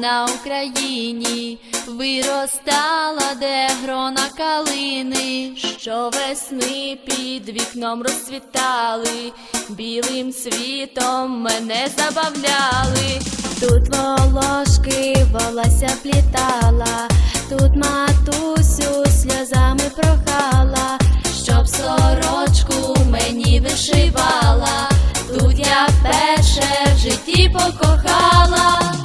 На Україні, виростала, де грона калини, що весни під вікном розцвітали, білим світом мене забавляли. Тут волошки волосся плітала, тут матусю сльозами прохала, щоб сорочку мені вишивала. Тут я перше в житті покохала.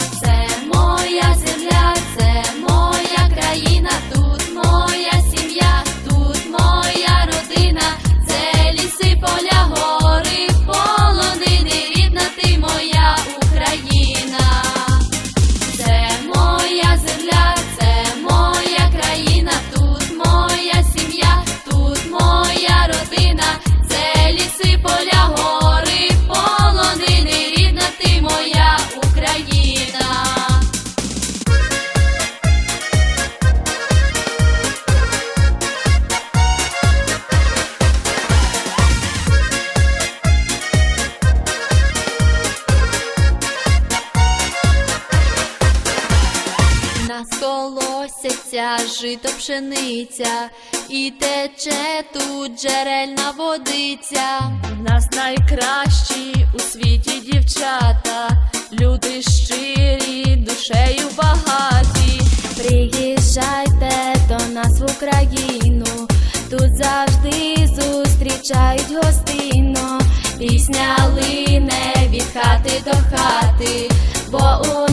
Жито пшениця, і тече тут джерельна водиця. В нас найкращі у світі дівчата, люди щирі, душею багаті. Приїжджайте до нас в Україну, тут завжди зустрічають гостинно. Пісня лине від хати до хати, бо у